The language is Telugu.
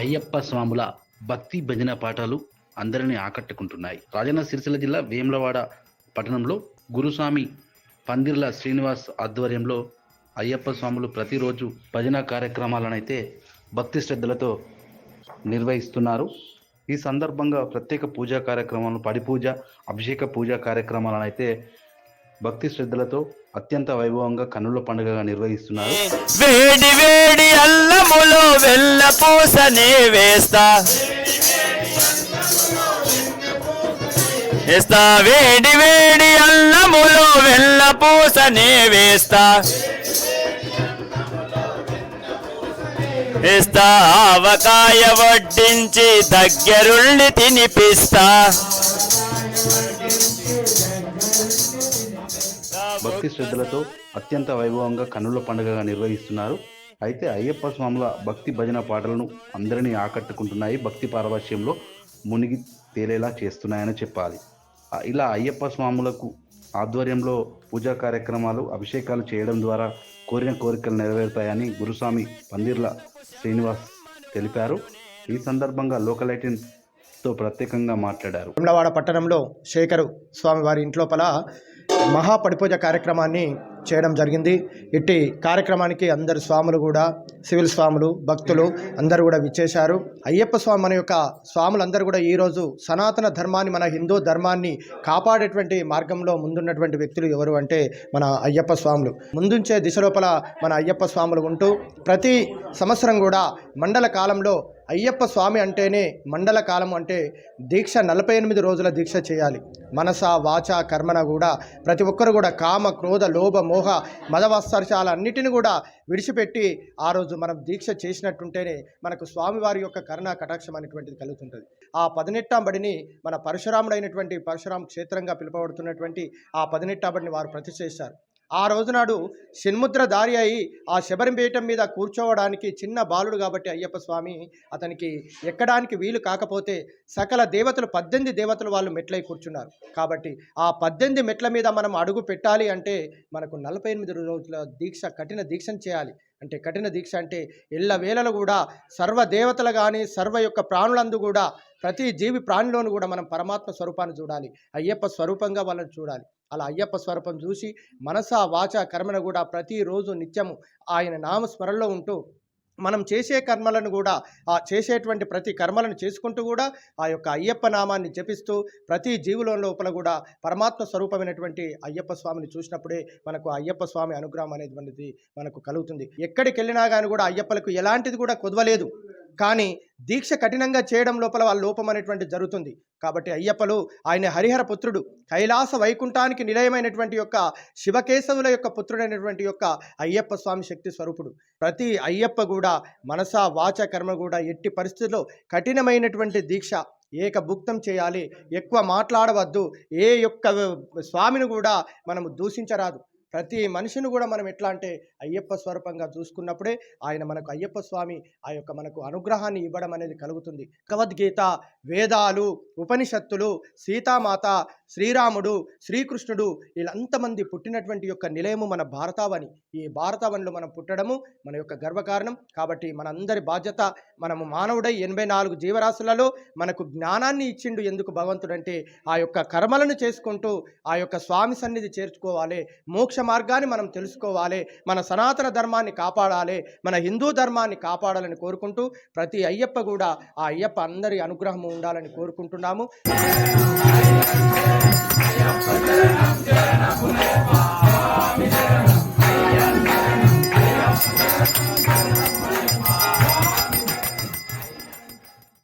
అయ్యప్ప స్వాముల భక్తి భజన పాఠాలు అందరినీ ఆకట్టుకుంటున్నాయి. రాజన్న సిరిసిల్ల జిల్లా వేములవాడ పట్టణంలో గురుస్వామి పందిర్ల శ్రీనివాస్ ఆధ్వర్యంలో అయ్యప్ప స్వాములు ప్రతిరోజు భజన కార్యక్రమాలనైతే భక్తి శ్రద్ధలతో నిర్వహిస్తున్నారు. ఈ సందర్భంగా ప్రత్యేక పూజా కార్యక్రమాలను పడి పూజ అభిషేక పూజా కార్యక్రమాలను అయితే భక్తి శ్రద్ధలతో అత్యంత వైభవంగా కన్నుల పండుగగా నిర్వహిస్తున్నారు. వేడి వేడి అల్లములో వెల్ల పూసనే వేస్తా. వేస్తా. వేడి వేడి అల్లములో వెల్ల పూసనే వేస్తా. వేస్తా. ఆవకాయ వడ్డించి దగ్గరుళ్ళి తినిపిస్తా. భక్తి శ్రద్ధలతో అత్యంత వైభవంగా కన్నుల పండుగగా నిర్వహిస్తున్నారు. అయితే అయ్యప్ప స్వాముల భక్తి భజన పాటలను అందరినీ ఆకట్టుకుంటున్నాయి. భక్తి పారవశ్యంలో మునిగి తేలేలా చేస్తున్నాయని చెప్పాలి. ఇలా అయ్యప్ప స్వాములకు ఆధ్వర్యంలో పూజా కార్యక్రమాలు అభిషేకాలు చేయడం ద్వారా కోరిన కోరికలు నెరవేరుతాయని గురుస్వామి పందిర్ల శ్రీనివాస్ తెలిపారు. ఈ సందర్భంగా లోకల్తో ప్రత్యేకంగా మాట్లాడారు. వేములవాడ పట్టణంలో శేఖరు స్వామి వారి ఇంట్లోపల మహాపడిపూజ కార్యక్రమాన్ని చేయడం జరిగింది. ఇట్టి కార్యక్రమానికి అందరు స్వాములు కూడా సివిల్ స్వాములు భక్తులు అందరూ కూడా విచ్చేశారు. అయ్యప్ప స్వామి మన యొక్క స్వాములందరూ కూడా ఈరోజు సనాతన ధర్మాన్ని మన హిందూ ధర్మాన్ని కాపాడేటువంటి మార్గంలో ముందున్నటువంటి వ్యక్తులు ఎవరు అంటే మన అయ్యప్ప స్వాములు. ముందుంచే దిశ లోపల మన అయ్యప్ప స్వాములు ఉంటూ ప్రతి సంవత్సరం కూడా మండల కాలంలో అయ్యప్ప స్వామి అంటేనే మండల కాలం అంటే దీక్ష నలభై ఎనిమిది రోజుల దీక్ష చేయాలి. మనస వాచ కర్మన కూడా ప్రతి ఒక్కరు కూడా కామ క్రోధ లోభ మోహ మదవత్సర్చాల అన్నిటిని కూడా విడిచిపెట్టి ఆ రోజు మనం దీక్ష చేసినట్టుంటేనే మనకు స్వామివారి యొక్క కరుణ కటాక్షం అనేటువంటిది కలుగుతుంటుంది. ఆ పదినెట్టాం బడిని మన పరశురాముడైనటువంటి పరశురాం క్షేత్రంగా పిలుపబడుతున్నటువంటి ఆ పదినెట్టాం బడిని వారు ప్రతిష్ఠిస్తారు. ఆ రోజునాడు షణ్ముద్ర దారి అయి ఆ శబరిపీఠం మీద కూర్చోవడానికి చిన్న బాలుడు కాబట్టి అయ్యప్ప స్వామి అతనికి ఎక్కడానికి వీలు కాకపోతే సకల దేవతలు పద్దెనిమిది దేవతలు వాళ్ళు మెట్లై కూర్చున్నారు. కాబట్టి ఆ పద్దెనిమిది మెట్ల మీద మనం అడుగు పెట్టాలి అంటే మనకు నలభై ఎనిమిది రోజుల దీక్ష కఠిన దీక్షను చేయాలి. అంటే కఠిన దీక్ష అంటే ఎల్ల వేళలు కూడా సర్వ దేవతలు కానీ సర్వ యొక్క ప్రాణులందు కూడా ప్రతి జీవి ప్రాణిలోను కూడా మనం పరమాత్మ స్వరూపాన్ని చూడాలి. అయ్యప్ప స్వరూపంగా వాళ్ళని చూడాలి. అలా అయ్యప్ప స్వరూపం చూసి మనస వాచ కర్మను కూడా ప్రతిరోజు నిత్యము ఆయన నామస్మరణలో ఉంటూ మనం చేసే కర్మలను కూడా ఆ చేసేటువంటి ప్రతి కర్మలను చేసుకుంటూ కూడా ఆ యొక్క అయ్యప్ప నామాన్ని జపిస్తూ ప్రతి జీవుల లోపల కూడా పరమాత్మ స్వరూపమైనటువంటి అయ్యప్ప స్వామిని చూసినప్పుడే మనకు అయ్యప్ప స్వామి అనుగ్రహం అనేటువంటిది మనకు కలుగుతుంది. ఎక్కడికి వెళ్ళినా కానీ కూడా అయ్యప్పలకు ఎలాంటిది కూడా కుదవలేదు. కానీ దీక్ష కఠినంగా చేయడం లోపల వాళ్ళ లోపం అనేటువంటి జరుగుతుంది. కాబట్టి అయ్యప్పలు ఆయన హరిహర పుత్రుడు కైలాస వైకుంఠానికి నిలయమైనటువంటి యొక్క శివకేశవుల యొక్క పుత్రుడైనటువంటి యొక్క అయ్యప్ప స్వామి శక్తి స్వరూపుడు. ప్రతి అయ్యప్ప కూడా మనసా వాచ కర్మ కూడా ఎట్టి పరిస్థితుల్లో కఠినమైనటువంటి దీక్ష ఏకభుక్తం చేయాలి. ఎక్కువ మాట్లాడవద్దు. ఏ యొక్క స్వామిని కూడా మనము దూషించరాదు. ప్రతి మనిషిని కూడా మనం ఎట్లా అంటే అయ్యప్ప స్వరూపంగా చూసుకున్నప్పుడే ఆయన మనకు అయ్యప్ప స్వామి ఆ యొక్క మనకు అనుగ్రహాన్ని ఇవ్వడం అనేది కలుగుతుంది. భగవద్గీత వేదాలు ఉపనిషత్తులు సీతామాత శ్రీరాముడు శ్రీకృష్ణుడు వీళ్ళంతమంది పుట్టినటువంటి యొక్క నిలయము మన భారతావని. ఈ భారతావనిలో మనం పుట్టడము మన యొక్క గర్వకారణం. కాబట్టి మనందరి బాధ్యత మనము మానవుడై ఎనభై నాలుగు జీవరాశులలో మనకు జ్ఞానాన్ని ఇచ్చిండు ఎందుకు భగవంతుడంటే ఆ యొక్క కర్మలను చేసుకుంటూ ఆ యొక్క స్వామి సన్నిధి చేర్చుకోవాలి. మోక్ష మార్గాన్ని మనం తెలుసుకోవాలి. మన సనాతన ధర్మాన్ని కాపాడాలి. మన హిందూ ధర్మాన్ని కాపాడాలని కోరుకుంటూ ప్రతి అయ్యప్ప కూడా ఆ అయ్యప్ప అందరి అనుగ్రహం ఉండాలని కోరుకుంటున్నాము.